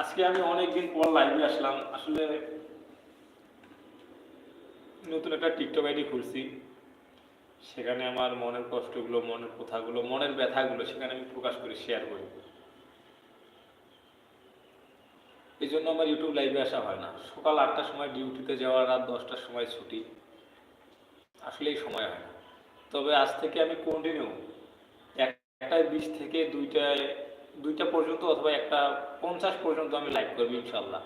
আজকে আমি অনেকদিন পর লাইভে আসলাম। আসলে নতুন একটা টিকটক আইডি খুলছি। সেখানে আমার মনের কষ্টগুলো, মনের কথাগুলো, মনের ব্যথাগুলো সেখানে আমি প্রকাশ করি শেয়ার করি। এই জন্য আমার ইউটিউব লাইভে আসা হয় না। সকাল আটটার সময় ডিউটিতে যাওয়া, রাত দশটার সময় ছুটি। আসলেই সময় হয় না। তবে আজ থেকে আমি কন্টিনিউ একটায় বিশ থেকে দুইটায়, দুইটা পর্যন্ত অথবা একটা পঞ্চাশ পর্যন্ত আমি লাইভ করব ইনশাল্লাহ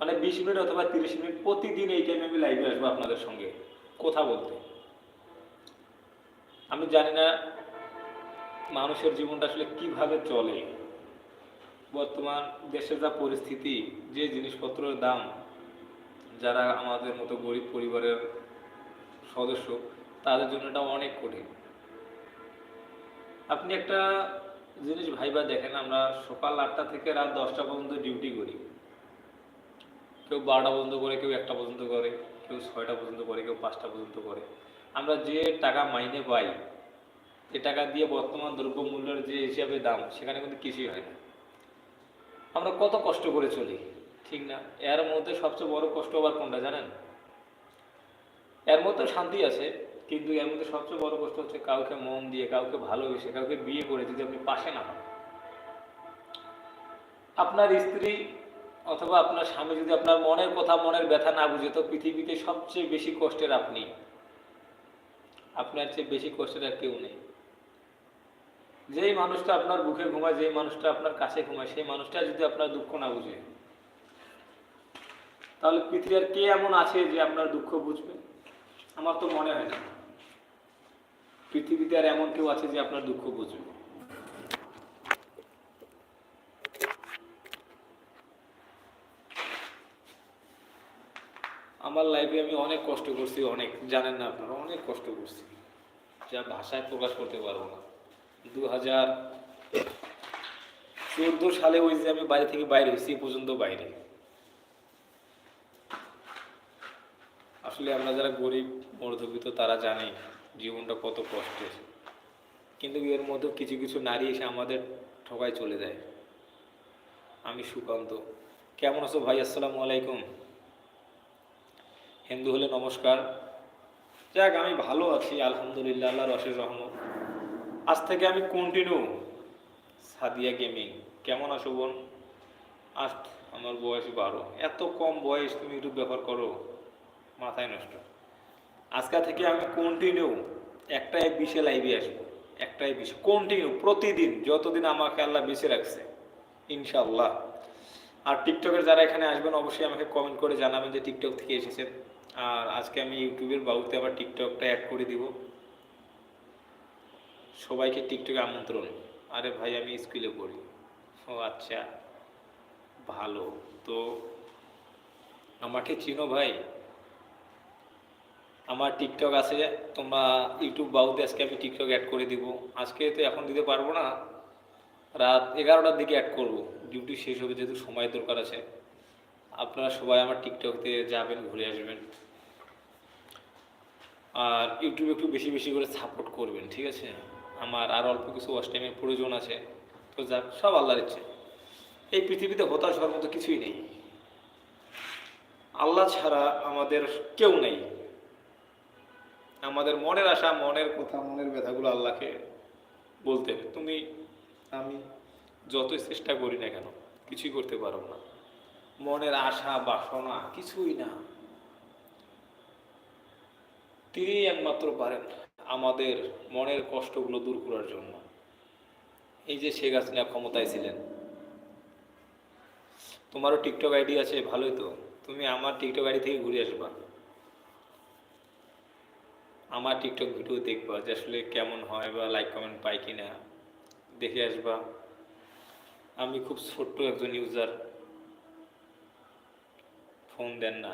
মানে বিশ মিনিট অথবা তিরিশ মিনিট প্রতিদিন এই টাইমে আমি লাইভে আসব আপনাদের সঙ্গে কথা বলতে। আমি জানি না মানুষের জীবনটা আসলে কীভাবে চলে। বর্তমান দেশের যা পরিস্থিতি, যে জিনিসপত্রের দাম, যারা আমাদের মতো গরিব পরিবারের সদস্য, তাদের জন্য এটা অনেক কঠিন। আপনি একটা জিনিস ভাইবা দেখেন, আমরা সকাল আটটা থেকে রাত দশটা পর্যন্ত ডিউটি করি। কেউ বারোটা পর্যন্ত করে, কেউ একটা পর্যন্ত করে, কেউ ছয়টা পর্যন্ত করে, কেউ পাঁচটা পর্যন্ত করে। আমরা যে টাকা মাইনে পাই, এ টাকা দিয়ে বর্তমান দ্রব্যমূল্যের যে হিসাবে দাম, সেখানে কিন্তু কিছুই হয় না। আমরা কত কষ্ট করে চলি, ঠিক না? এর মধ্যে সবচেয়ে বড় কষ্ট আবার কোনটা জানেন? এর মধ্যে শান্তি আছে কিন্তু এর মধ্যে সবচেয়ে বড় কষ্ট হচ্ছে কাউকে মন দিয়ে, কাউকে ভালোবেসে, কাউকে বিয়ে করে যদি আপনি পাশে না হন। আপনার স্ত্রী অথবা আপনার স্বামী যদি আপনার মনের কথা, মনের ব্যথা না বুঝে, তো পৃথিবীতে সবচেয়ে বেশি কষ্টের আপনি। আপনার চেয়ে বেশি কষ্টের আর কেউ নেই। যেই মানুষটা আপনার বুকে ঘুমায়, যেই মানুষটা আপনার কাছে ঘুমায়, সেই মানুষটা যদি আপনার দুঃখ না বুঝে, তাহলে পৃথিবীর কে এমন আছে যে আপনার দুঃখ বুঝবে? আমার তো মনে হয় না। পৃথিবীতে আর এমন কেউ আছে যে আপনার দুঃখ বুঝবে। আমার লাইফে আমি অনেক কষ্ট করছি, অনেক, জানেন না আপনারা, অনেক কষ্ট করছি। যা ভাষায় প্রকাশ করতে পারব না। দু হাজার চোদ্দ সালে ওই যে আমি বাইরে থেকে বাইরে হয়েছি পর্যন্ত বাইরে। আসলে আমরা যারা গরিব, মধ্যবিত্ত তারা জানে জীবনটা কত কষ্টের। কিন্তু এর মধ্যে কিছু কিছু নারী এসে আমাদের ঠকায় চলে যায়। আমি সুকান্ত। কেমন আছো ভাই? আসসালামু আলাইকুম। হিন্দু হলে নমস্কার। যাক, আমি ভালো আছি, আলহামদুলিল্লাহ আল্লাহ রশের রহমত। আজ থেকে আমি কন্টিনিউ সাদিয়া গেমিং কেমন আছো বোন? আজ আমার বয়স বারো। এত কম বয়স তুমি ইউটিউব ব্যবহার করো। মাথায় নষ্ট। আজকে থেকে আমি কন্টিনিউ একটাই বিশে লাইভে আসব, একটাই বিশ কন্টিনিউ প্রতিদিন, যতদিন আমাকে আল্লাহ বেঁচে রাখছে ইনশাল্লাহ আর টিকটকের যারা এখানে আসবেন, অবশ্যই আমাকে কমেন্ট করে জানাবেন যে টিকটক থেকে এসেছেন। আর আজকে আমি ইউটিউবের বাবুতে আবার টিকটকটা অ্যাড করে দিব। সবাইকে টিকটকে আমন্ত্রণ। আরে ভাই, আমি স্কুলে পড়ি। ও আচ্ছা ভালো। তো আমাকে চিনো ভাই আমার টিকটক আছে, তোমরা ইউটিউব বাউতে আজকে আমি টিকটক অ্যাড করে দিব। আজকে তো এখন দিতে পারব না, রাত এগারোটার দিকে অ্যাড করব। ডিউটি শেষ হবে যেহেতু সময় দরকার আছে। আপনারা সবাই আমার টিকটকতে যাবেন, ঘুরে আসবেন। আর ইউটিউবে একটু বেশি বেশি করে সাপোর্ট করবেন, ঠিক আছে? আমার আর অল্প কিছু ওয়াশ টাইমের প্রয়োজন আছে। তো যাক, সব আল্লাহর ইচ্ছে। এই পৃথিবীতে হতাশ হওয়ার মতো কিছুই নেই। আল্লাহ ছাড়া আমাদের কেউ নেই। আমাদের মনের আশা, মনের কথা, মনের ব্যথাগুলো আল্লাহকে বলতে তুমি, আমি যতই চেষ্টা করি না কেন, কিছুই করতে পারো না। মনের আশা, বাসনা কিছুই না। তিনি একমাত্র পারেন আমাদের মনের কষ্টগুলো দূর করার জন্য। এই যে শেখ হাসিনা ক্ষমতায় ছিলেন। তোমারও টিকটক আইডি আছে, ভালোই তো। তুমি আমার টিকটক আইডি থেকে ঘুরে আসবা। আমার টিকটক ভিডিও দেখবা যে আসলে কেমন হয় বা লাইক কমেন্ট পাই কি না দেখে আসবা। আমি খুব ছোট্ট একজন ইউজার ফোন দেন না।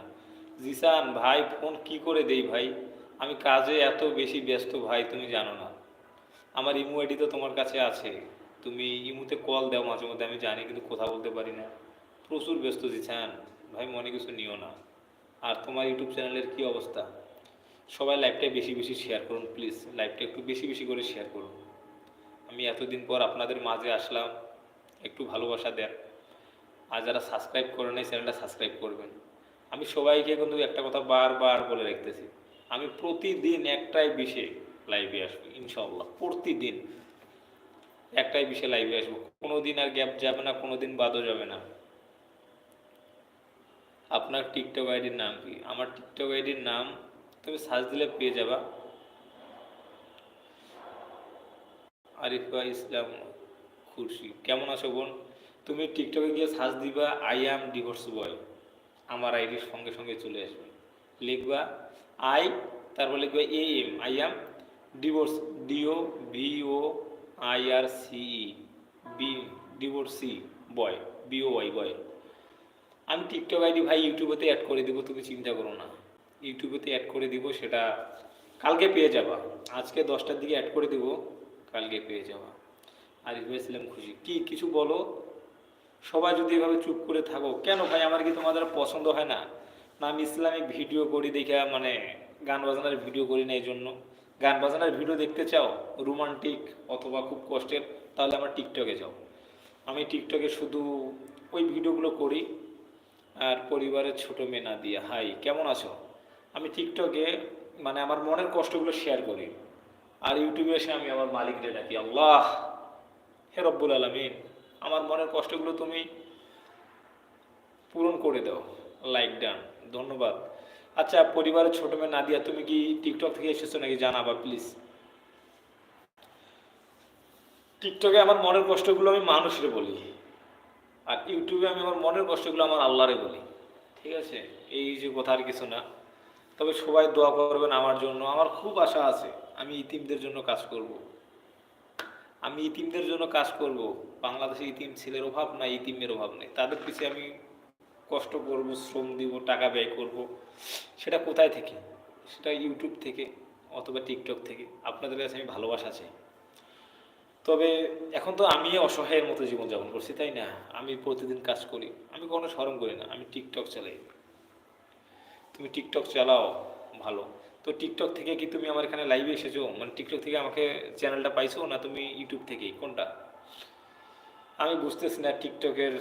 জিসান, ভাই ফোন কি করে দেই ভাই? আমি কাজে এত বেশি ব্যস্ত ভাই, তুমি জানো না। আমার ইমো আইডি তো তোমার কাছে আছে। তুমি ইমুতে কল দাও মাঝে মধ্যে, আমি জানি কিন্তু কথা বলতে পারি না। প্রচুর ব্যস্ত জিসান। ভাই, মনে কিছু নিও না। আর তোমার ইউটিউব চ্যানেলের কি অবস্থা? সবাই লাইভটা বেশি বেশি শেয়ার করুন প্লিজ লাইভটা একটু বেশি বেশি করে শেয়ার করুন। আমি এতদিন পর আপনাদের মাঝে আসলাম, একটু ভালোবাসা দেন। আর যারা সাবস্ক্রাইব করে নেই চ্যানেলটা সাবস্ক্রাইব করবেন। আমি সবাইকে কিন্তু একটা কথা বারবার বলে রাখতেছি, আমি প্রতিদিন একটাই বিষয়ে লাইভে আসব ইনশাল্লাহ প্রতিদিন। একটাই বিষয়ে লাইভে আসব কোনো দিন আর গ্যাপ যাবে না কোনো দিন বাদও যাবে না। আপনার টিকটক আইডির নাম কি? আমার টিকটক আইডির নাম তুমি সার্চ দিলে পেয়ে যাবা। আরিফা ইসলাম খুরশি, কেমন আছো বোন? তুমি টিকটকে গিয়ে সার্চ দিবা আই অ্যাম ডিভোর্স বয় আমার আইডির সঙ্গে সঙ্গে চলে আসবে। লিখবা আই তারপর লিখবা A M I am divorce D O V O I R C E B divorcee boy B O Y boy আমি টিকটক আইডি ভাই ইউটিউবেতে অ্যাড করে দেবো, তুমি চিন্তা করো না। ইউটিউবেতে অ্যাড করে দিব, সেটা কালকে পেয়ে যাবা। আজকে দশটার দিকে অ্যাড করে দিব, কালকে পেয়ে যাবা। আর ভেবেছিলাম খুশি। কি, কিছু বলো? সবাই যদি এভাবে চুপ করে থাকো, কেন ভাই? আমার কি তোমাদের পছন্দ হয় না? না, আমি ইসলামিক ভিডিও করি দেখে মানে গান বাজনার ভিডিও করি না এই জন্য গান বাজনার ভিডিও দেখতে চাও রোমান্টিক অথবা খুব কষ্টের, তাহলে আমার টিকটকে যাও। আমি টিকটকে শুধু ওই ভিডিওগুলো করি। আর পরিবারের ছোট মেয়ে না দিয়ে হাই কেমন আছো? আমি টিকটকে মানে আমার মনের কষ্টগুলো শেয়ার করি। আর ইউটিউবে এসে আমি আমার মালিককে ডাকি, আল্লাহ, হে রব্বুল আলমিন, আমার মনের কষ্টগুলো তুমি পূরণ করে দাও লাইক ডান ধন্যবাদ। আচ্ছা পরিবারের ছোট মেয়ে নাদিয়া, তুমি কি টিকটক থেকে এসেছ নাকি জানাবা প্লিজ টিকটকে আমার মনের কষ্টগুলো আমি মানুষের বলি, আর ইউটিউবে আমি আমার মনের কষ্টগুলো আমার আল্লাহরে বলি, ঠিক আছে? এই যে কথা আর কিছু না। তবে সবাই দোয়া করবেন আমার জন্য। আমার খুব আশা আছে, আমি ইতিমদের জন্য কাজ করব। আমি ইতিমদের জন্য কাজ করব। বাংলাদেশে ইতিম ছেলের অভাব নাই, ইতিমের অভাব নেই। তাদের পিছিয়ে আমি কষ্ট করব, শ্রম দিব, টাকা ব্যয় করব। সেটা কোথায় থেকে? সেটা ইউটিউব থেকে অথবা টিকটক থেকে। আপনাদের কাছে আমি ভালোবাসা চাই। তবে এখন তো আমি অসহায়ের মতো জীবনযাপন করছি, তাই না? আমি প্রতিদিন কাজ করি। আমি কোনো শরম করি না। আমি টিকটক চালাই। তুমি টিকটক চালাও, ভালো। তো টিকটক থেকে কি তুমি আমার এখানে লাইভে এসেছ? মানে টিকটক থেকে আমাকে চ্যানেলটা পাইছো না তুমি ইউটিউব থেকেই? কোনটা? আমি বুঝতেছি না টিকটকের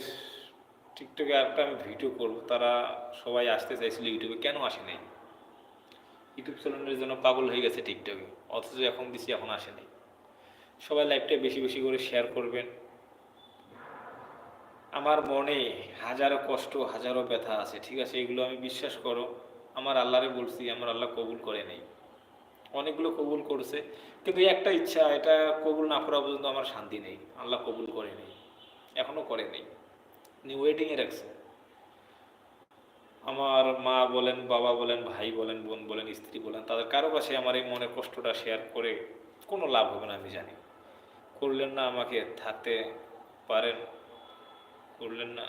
টিকটকে একটা আমি ভিডিও করব। তারা সবাই আসতে চাইছিল ইউটিউবে কেন আসে নাই? ইউটিউব চ্যানেলের জন্য পাগল হয়ে গেছে টিকটকে অথচ এখন দিছি, এখন আসে নাই। সবাই লাইভটা বেশি বেশি করে শেয়ার করবেন। আমার মনে হাজারো কষ্ট, হাজারো ব্যথা আছে, ঠিক আছে? এগুলো আমি বিশ্বাস করো। আমার আল্লাহরে বলছি, আমার আল্লাহ কবুল করে নেই। অনেকগুলো কবুল করছে, কিন্তু একটা ইচ্ছা, এটা কবুল না করা পর্যন্ত আমার শান্তি নেই। আল্লাহ কবুল করে নেই, এখনও করে নেই। উনি ওয়েটিংয়ে রাখছে। আমার মা বলেন, বাবা বলেন, ভাই বলেন, বোন বলেন, স্ত্রী বলেন, তাদের কারও কাছে আমার এই মনের কষ্টটা শেয়ার করে কোনো লাভ হবে না, আমি জানি। করলেন না আমাকে, থাকতে পারেন। করলেন না।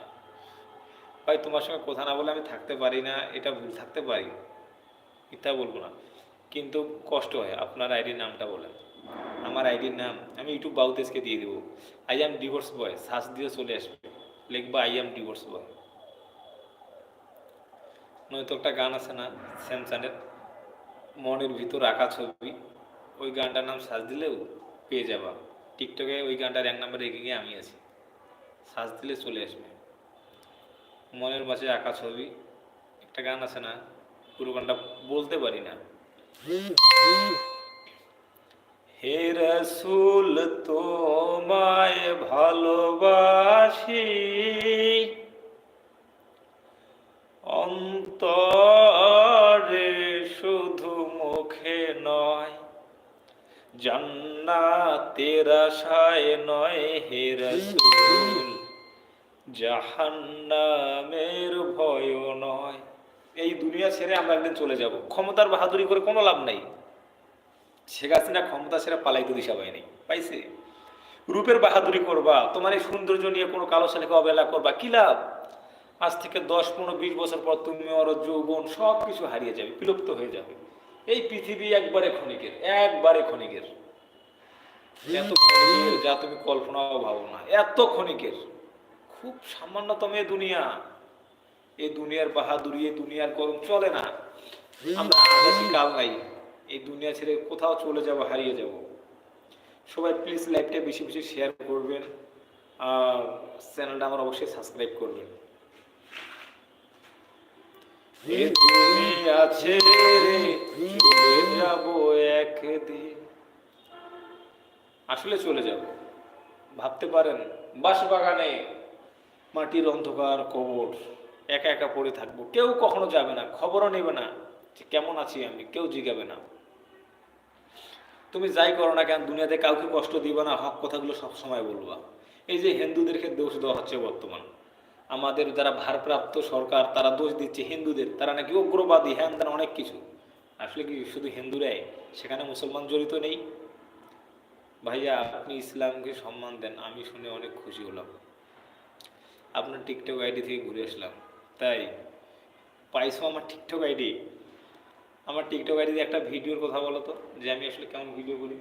ভাই, তোমার সঙ্গে কথা না বলে আমি থাকতে পারি না, এটা ভুল, থাকতে পারি। মিথ্যা বলব না। কিন্তু কষ্ট হয়, আপনার আইডির নামটা বলেন। আমার আইডির নাম, আমি ইউটিউব বাউতেসকে দিয়ে দেবো। I M divorce boy search দিয়ে চলে আসবে। লিখব আই এম ডিভোর্স বয় নয়তো একটা গান আছে না, স্যামসানের, মনের ভিতর আঁকা ছবি। ওই গানটার নাম সার্চ দিলেও পেয়ে যাবা। টিকটকে ওই গানটার এক নাম্বার রেখে গিয়ে আমি আছি। সার্চ দিলে চলে আসবে। মনের মাঝে আঁকা ছবি, একটা গান আছে না, পুরো গানটা বলতে পারি না। হে রসুল, তোমায় ভালোবাসি। অন্তরে শুধু মুখে নয়, জান্নাতের আশায় নয়, হে রসুল। জাহান্নামের ভয় নয়। এই দুনিয়া ছেড়ে আমরা একদিন চলে যাব। ক্ষমতার বাহাদুরি করে কোনো লাভ নাই। শেখ হাসিনা ক্ষমতা ছেড়ে পালাইতে দিশা পায় নাই। পাইছে? রূপের বাহাদুরি করবা, তোমার এই সৌন্দর্য নিয়ে কোনো কালো ছেলেকে অবহেলা করবা, কি লাভ? আজ থেকে দশ, পনেরো, বিশ বছর পর তুমি ওর যৌবন সব কিছু হারিয়ে যাবে, বিলুপ্ত হয়ে যাবে। এই পৃথিবী একবারে ক্ষণিকের একবারে ক্ষণিকের। এত যা তুমি কল্পনাও ভাবো না, এত ক্ষণিকের। খুব সামান্যতম এ দুনিয়া। এই দুনিয়ার বাহাদুরি এই দুনিয়ার গরম চলে না। আমরা কাল নাই। এই দুনিয়া ছেড়ে কোথাও চলে যাব হারিয়ে যাব। সবাই প্লিজ লাইভটা বেশি বেশি শেয়ার করবেন। আর চ্যানেলটা আমার অবশ্যই সাবস্ক্রাইব করবেন। এ দুনিয়া ছেড়ে চলে যাব একদিন। আসলে চলে যাব। ভাবতে পারেন বাঁশবাগানে মাটির অন্ধকার, কবর, একা একা পড়ে থাকব। কেউ কখনো যাবে না, খবরও নেবে না যে কেমন আছি আমি, কেউ জিগাবে না। তুমি যাই করো না কেন, দুনিয়াতে কাউকে কষ্ট দিবে না, হক কথাগুলো সব সময় বলবা। এই যে হিন্দুদেরকে দোষ দেওয়া হচ্ছে বর্তমান। আমাদের যারা ভারপ্রাপ্ত সরকার, তারা দোষ দিচ্ছে হিন্দুদের। তারা নাকি উগ্রবাদী, হ্যান ত্যান অনেক কিছু। আসলে কি, শুধু হিন্দুরাই? সেখানে মুসলমান জড়িত নেই। ভাইয়া, আপনি ইসলামকে সম্মান দেন, আমি শুনে অনেক খুশি হলাম। আপনার টিকটক আইডি থেকে ঘুরে আসলাম। তাই পাইছো আমার টিকটক আইডি? আমার টিকটক আইডিতে একটা ভিডিওর কথা বলো তো, যে আমি আসলে কেমন ভিডিও করি?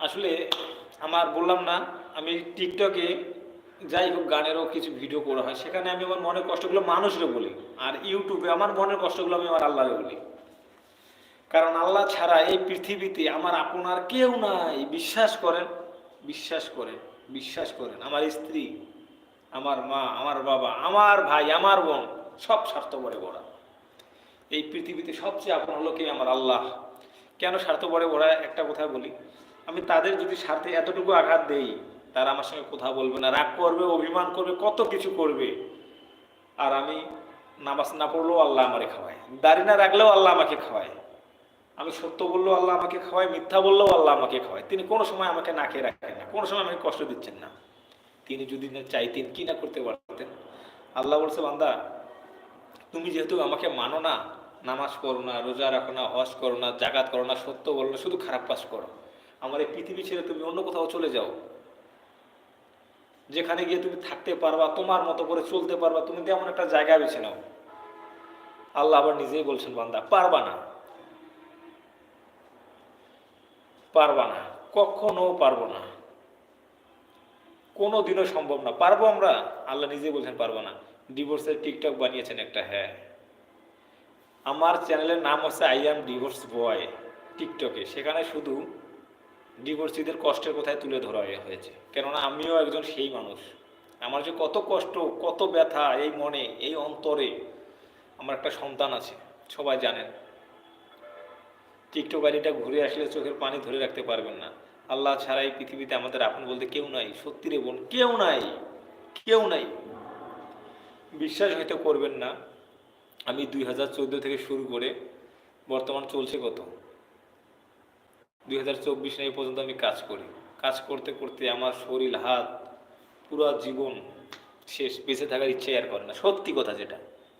আসলে আমার বললাম না, আমি টিকটকে যাই হোক গানেরও কিছু ভিডিও করা হয়, সেখানে আমি আমার মনের কষ্টগুলো মানুষরে বলি, আর ইউটিউবে আমার মনের কষ্টগুলো আমি আমার আল্লাহরে বলি। কারণ আল্লাহ ছাড়া এই পৃথিবীতে আমার আপনার কেউ নাই, বিশ্বাস করেন বিশ্বাস করেন। বিশ্বাস করেন, আমার স্ত্রী, আমার মা, আমার বাবা, আমার ভাই, আমার বোন, সব স্বার্থ স্বার্থপরে বড়া এই পৃথিবীতে সবচেয়ে আপন হলো কি? আমার আল্লাহ। কেন স্বার্থ স্বার্থপরে বড়া একটা কথা বলি, আমি তাদের যদি স্বার্থে এতটুকু আঘাত দেই, তারা আমার সঙ্গে কথা বলবে না, রাগ করবে, অভিমান করবে, কত কিছু করবে। আর আমি নামাজ না পড়লেও আল্লাহ আমারে খাওয়ায়, দাড়ি না রাখলেও আল্লাহ আমাকে খাওয়ায়। আমি সত্য বললেও আল্লাহ আমাকে খাওয়ায়, মিথ্যা বললেও আল্লাহ আমাকে খাওয়ায়। তিনি কোনো সময় আমাকে না খেয়ে রাখেন না, কোনো সময় আমাকে কষ্ট দিচ্ছেন না। তিনি যদি না চাইতেন, কি না করতে পারতেন? আল্লাহ বলছে, বান্দা, তুমি যেহেতু আমাকে মানো না, নামাজ করো না, রোজা রাখো না, হজ করো না জাগাত করো না, সত্য বলো না, শুধু খারাপ কাজ করো। আমার এই পৃথিবী ছেড়ে তুমি অন্য কোথাও চলে যাও। যেখানে গিয়ে তুমি থাকতে পারবা, তোমার মতো করে চলতে পারবা, তুমি তেমন একটা জায়গা বেছে নাও। আল্লাহ আবার নিজেই বলছেন, বান্দা, পারবা না। পারবা না, কখনো পারব না। কোনো দিনও সম্ভব না। পারব আমরা? আল্লাহ নিজেই বলছেন পারব না। ডিভোর্সের টিকটক বানিয়েছেন একটা হ্যাঁ। আমার চ্যানেলের নাম হচ্ছে আই এম ডিভোর্স বয় টিকটকে সেখানে শুধু ডিভোর্সিদের কষ্টের কথায় তুলে ধরা হয়েছে। কেননা আমিও একজন সেই মানুষ। আমার যে কত কষ্ট, কত ব্যথা, এই মনে, এই অন্তরে আমার একটা সন্তান আছে। সবাই জানেন। টিকটক গাড়িটা ঘুরে আসলে চোখের পানি ধরে রাখতে পারবেন না। আল্লাহ ছাড়া এই পৃথিবীতে আমাদের আপন বলতে কেউ নাই। সত্যি রে বোন, কেউ নাই কেউ নাই। বিশ্বাস হয়তো করবেন না। আমি দুই হাজার চোদ্দ থেকে শুরু করে বর্তমান চলছে কত? দুই হাজার চব্বিশ এই পর্যন্ত আমি কাজ করি। কাজ করতে করতে আমার শরীর, হাত, পুরো জীবন শেষ। বেঁচে থাকার ইচ্ছে আর করে না। সত্যি কথা যেটা,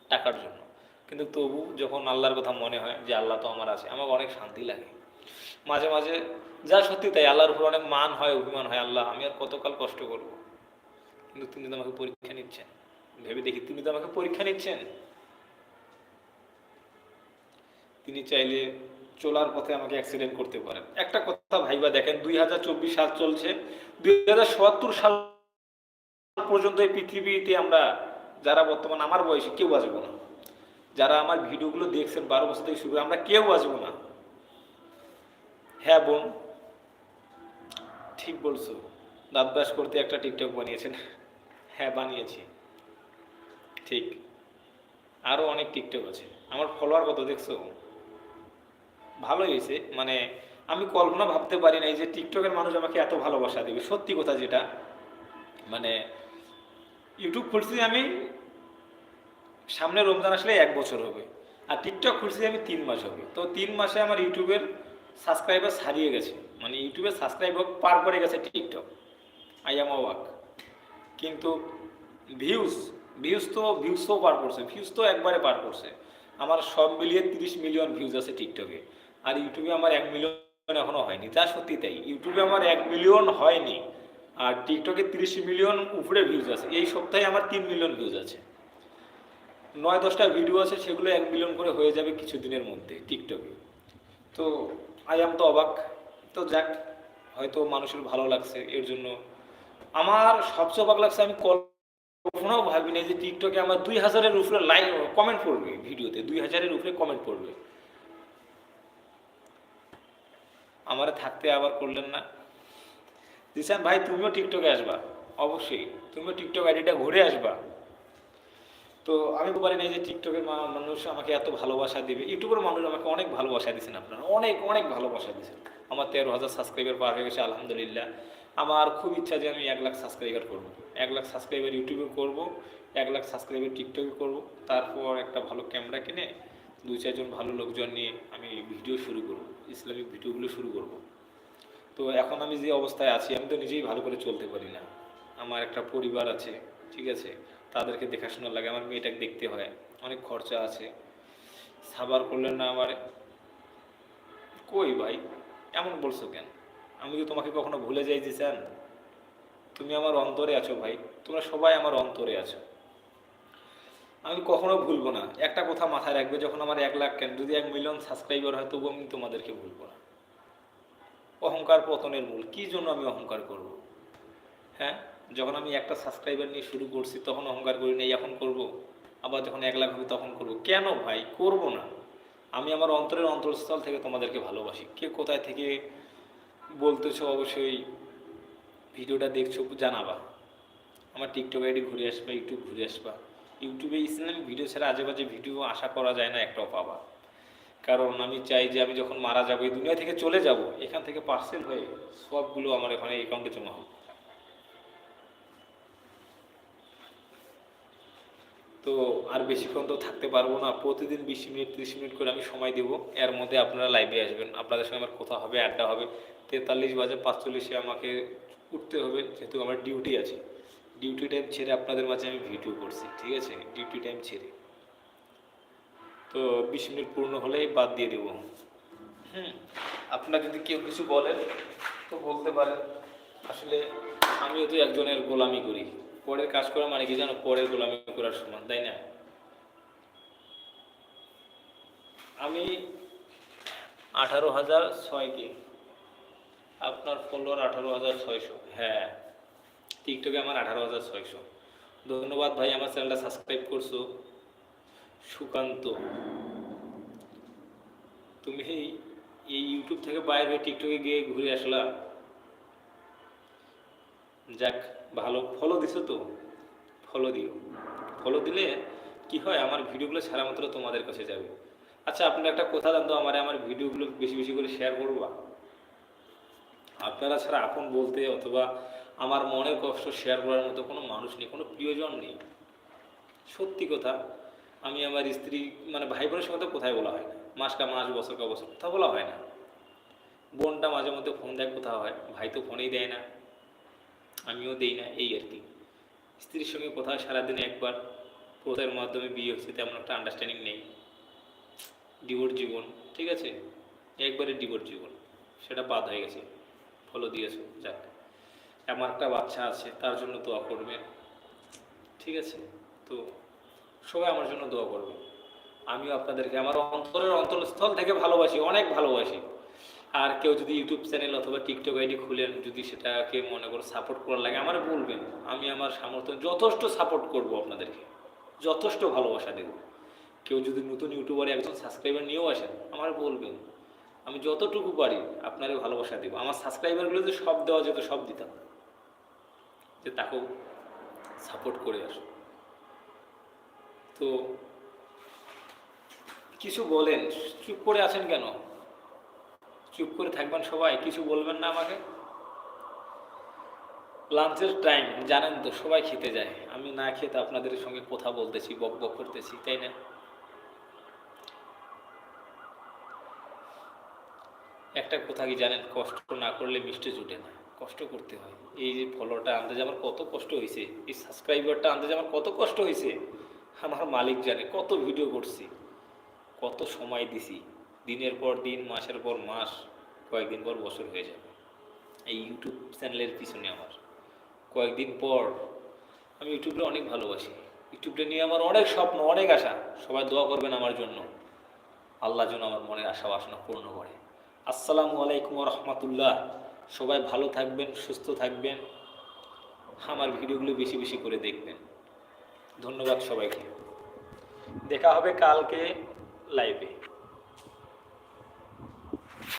টাকার জন্য। কিন্তু তবু যখন আল্লাহর কথা মনে হয় যে আল্লাহ তো আমার আছে, আমাকে অনেক শান্তি লাগে। মাঝে মাঝে যা সত্যি তাই আল্লাহর উপর অনেক মান হয়, অভিমান হয়, আল্লাহ আমি আর কতকাল কষ্ট করব? কিন্তু তুমি তো আমাকে পরীক্ষা নিচ্ছেন। ভেবে দেখি তিনি তো আমাকে পরীক্ষা নিচ্ছেন। তিনি চাইলে চলার পথে আমাকে অ্যাক্সিডেন্ট করতে পারেন। একটা কথা ভাইবা দেখেন, দুই হাজার চব্বিশ সাল চলছে, দুই হাজার সত্তর সাল পর্যন্ত এই পৃথিবীতে আমরা, যারা বর্তমান আমার বয়সে, কেউ বাঁচবো না। যারা আমার ভিডিওগুলো দেখছেন বারো বছর থেকে শুরু আমরা কেউ বাঁচবো না। হ্যাঁ বোন, ঠিক বলছো। দাঁত ব্রাশ করতে একটা টিকটক বানিয়েছেন। হ্যাঁ বানিয়েছি। ঠিক। আরও অনেক টিকটক আছে। আমার ফলোয়ার কত দেখছ? ভালোই হয়েছে। মানে আমি কল্পনা ভাবতে পারি নাই যে টিকটকের মানুষ আমাকে এত ভালোবাসা দেবে। সত্যি কথা যেটা। মানে ইউটিউব খুলছি আমি সামনে রমজান আসলে এক বছর হবে। আর টিকটক খুলছি আমি তিন মাস হবে। তো তিন মাসে আমার ইউটিউবের সাবস্ক্রাইবার ছাড়িয়ে গেছে। মানে ইউটিউবের সাবস্ক্রাইবার পার করে গেছে টিকটক আই এম ওয়াক কিন্তু ভিউজ ভিউজ তো ভিউজ তো পার করছে। ভিউজ তো একবারে পার করছে। আমার সব মিলিয়ে তিরিশ মিলিয়ন ভিউজ আছে টিকটকে আর ইউটিউবে আমার এক মিলিয়ন এখনও হয়নি। যা সত্যি তাই। ইউটিউবে আমার এক মিলিয়ন হয়নি। আর টিকটকে তিরিশ মিলিয়ন উপরে ভিউজ আছে। এই সপ্তাহে আমার তিন মিলিয়ন ভিউজ আছে। নয় দশটা ভিডিও আছে, সেগুলো এক মিলিয়ন করে হয়ে যাবে কিছুদিনের মধ্যে টিকটকে তো আই আম তো অবাক। তো যাক, হয়তো মানুষের ভালো লাগছে, এর জন্য। আমার সবচেয়ে অবাক লাগছে, আমি কল্পনাও ভাবি না যে টিকটকে আমার দুই হাজারের উপরে লাইক কমেন্ট পড়বে ভিডিওতে দুই হাজারের উপরে কমেন্ট পড়বে। আমার থাকতে আবার করলেন না। জিসান ভাই, তুমিও টিকটকে আসবা। অবশ্যই, তুমিও টিকটক আইডিটা ঘুরে আসবা। তো আমি পারি না যে টিকটকের মানুষ আমাকে এত ভালোবাসা দিবে। ইউটিউবের মানুষ আমাকে অনেক ভালোবাসা দিয়েছেন আপনারা। অনেক অনেক ভালোবাসা দিয়েছেন আমার তেরো হাজার সাবস্ক্রাইবার পার হয়ে গেছে, আলহামদুলিল্লাহ। আমার খুব ইচ্ছা যে আমি এক লাখ সাবস্ক্রাইবার করব। এক লাখ সাবস্ক্রাইবার ইউটিউবে করব, এক লাখ সাবস্ক্রাইবার টিকটকে করব। তারপর একটা ভালো ক্যামেরা কিনে দুই চারজন ভালো লোকজন নিয়ে আমি ভিডিও শুরু করব, ইসলামিক ভিডিওগুলো শুরু করব। তো এখন আমি যে অবস্থায় আছি, আমি তো নিজেই ভালো করে চলতে পারি না। আমার একটা পরিবার আছে, ঠিক আছে? তাদেরকে দেখাশোনা লাগে, আমার মেয়েটাকে দেখতে হয়, অনেক খরচা আছে। সাবার করলেন না আমার, কই ভাই, এমন বলছো কেন? আমি কি তোমাকে কখনো ভুলে যাই যে চান তুমি আমার অন্তরে আছো ভাই, তোমরা সবাই আমার অন্তরে আছো। আমি কখনো ভুলবো না। একটা কথা মাথায় রাখবে, যখন আমার এক লাখ কেন, যদি এক মিলিয়ন সাবস্ক্রাইবার হয়, তবুও আমি তোমাদেরকে ভুলবো না। অহংকার পতনের মূল, কি জন্য আমি অহংকার করব? হ্যাঁ? যখন আমি একটা সাবস্ক্রাইবার নিয়ে শুরু করছি, তখন অহংকার করি নাই, এখন করব? আবার যখন এক লাখ হবে, তখন করব? কেন ভাই? করব না। আমি আমার অন্তরের অন্তরস্থল থেকে তোমাদেরকে ভালোবাসি। কে কোথায় থেকে বলতেছো অবশ্যই ভিডিওটা দেখছ, জানাবা। আমার টিকটক আইডি ঘুরে আসবা ইউটিউব ঘুরে আসবা। ইউটিউবে ইসলামিক ভিডিও ছাড়া আজে বাজে ভিডিও আশা করা যায় না, একটাও পাবা। কারণ আমি চাই যে আমি যখন মারা যাব, এই দুনিয়া থেকে চলে যাব। এখান থেকে পার্সেল হয়ে সবগুলো আমার এখানে অ্যাকাউন্টে জমা হবে তো আর বেশিক্ষণ তো থাকতে পারব না। প্রতিদিন বিশ মিনিট, তিরিশ মিনিট করে আমি সময় দেব। এর মধ্যে আপনারা লাইভে আসবেন। আপনাদের সঙ্গে আমার কথা হবে, আড্ডা হবে। তেতাল্লিশ বাজে পাঁচচল্লিশে আমাকে উঠতে হবে, যেহেতু আমার ডিউটি আছে। ডিউটি টাইম ছেড়ে আপনাদের মাঝে আমি ভিডিও করছি, ঠিক আছে? ডিউটি টাইম ছেড়ে। তো বিশ মিনিট পূর্ণ হলেই বাদ দিয়ে দেবো। হুম, আপনারা যদি কেউ কিছু বলেন, তো বলতে পারেন। আসলে আমিও তো একজনের গোলামি করি। পরের কাজ করা মানে কি জানো? পরের গোলামি করার সমান, তাই না? আমি আঠারো হাজার ছয়কে আপনার ফলোয়ার আঠারো হাজার ছয়শো। হ্যাঁ টিকটকে আমার আঠারো হাজার ছয়শো। ধন্যবাদ ভাই, আমার চ্যানেলটা সাবস্ক্রাইব করছ। সুকান্ত, তুমি এই ইউটিউব থেকে বাইরে টিকটকে গিয়ে ঘুরে আসলা? যাক, ভালো। ফলো দিছো তো? ফলো দিও। ফলো দিলে কি হয়, আমার ভিডিওগুলো ছাড়া মাত্র তোমাদের কাছে যাবে। আচ্ছা আপনার একটা কথা জানতো আমার আমার ভিডিওগুলো বেশি বেশি করে শেয়ার করবা? আপনারা ছাড়া আপন বলতে অথবা আমার মনের কষ্ট শেয়ার করার মতো কোনো মানুষ নেই, কোনো প্রিয়জন নেই। সত্যি কথা, আমি আমার স্ত্রী মানে ভাই বোনের সঙ্গে কোথায় বলা হয় মাসকা মাস বছর কা বছর কথা বলা হয় না। বোনটা মাঝে মধ্যে ফোন দেয়, কোথাও হয়। ভাই তো ফোনেই দেয় না। আমিও দেই না এই আর কি। স্ত্রীর সঙ্গে কোথাও সারাদিনে একবার প্রথার মাধ্যমে বিয়ে হচ্ছে, তেমন একটা আন্ডারস্ট্যান্ডিং নেই। ডিভোর্স জীবন, ঠিক আছে? একবারে ডিভোর্স জীবন। সেটা বাদ হয়ে গেছে। ফলো দিয়েছ, যাক। আমার একটা বাচ্চা আছে, তার জন্য দোয়া করবেন ঠিক আছে? তো সবাই আমার জন্য দোয়া করবে। আমিও আপনাদেরকে, আমার অন্তরের অন্তরস্থল থেকে ভালোবাসি, অনেক ভালোবাসি। আর কেউ যদি ইউটিউব চ্যানেল অথবা টিকটক আইডি খুলেন, যদি সেটাকে মনে করো সাপোর্ট করার লাগে, আমার বলবেন। আমি আমার সামর্থ্য, যথেষ্ট সাপোর্ট করব আপনাদেরকে। যথেষ্ট ভালোবাসা দেব। কেউ যদি নতুন ইউটিউবারে, একজন সাবস্ক্রাইবার নিয়েও আসেন, আমার বলবেন। আমি যতটুকু পারি আপনারে ভালোবাসা দেবো। আমার সাবস্ক্রাইবারগুলো যে সব দেওয়া যেত, সব দিতাম। যে তাকেও সাপোর্ট করে আসো তো কিছু বলেন, চুপ করে আছেন কেন? চুপ করে থাকবেন সবাই, কিছু বলবেন না আমাকে? লাঞ্চের টাইম জানেন তো, সবাই খেতে যায়। আমি না খেতে আপনাদের সঙ্গে কথা বলতেছি, বক বক করতেছি, তাই না? একটা কথা কি জানেন, কষ্ট না করলে মিষ্টি জুটে না, কষ্ট করতে হয়। এই যে ফলোটা আনতে আমার কত কষ্ট হয়েছে, এই সাবস্ক্রাইবারটা আনতে আমার কত কষ্ট হয়েছে, আমার মালিক জানে, কত ভিডিও করছি, কত সময় দিছি। দিনের পর দিন, মাসের পর মাস, কয়েকদিন পর বছর হয়ে যাবে। এই ইউটিউব চ্যানেলের পিছনে আমার। কয়েকদিন পর আমি ইউটিউবটা অনেক ভালোবাসি। ইউটিউবটা নিয়ে আমার অনেক স্বপ্ন, অনেক আশা। সবাই দোয়া করবেন আমার জন্য। আল্লাহ যেন আমার মনের আশা বাসনা পূর্ণ করে। আসসালামু আলাইকুম রহমতুল্লাহ। সবাই ভালো থাকবেন, সুস্থ থাকবেন। আমার ভিডিওগুলো বেশি বেশি করে দেখবেন। ধন্যবাদ সবাইকে। দেখা হবে কালকে লাইভে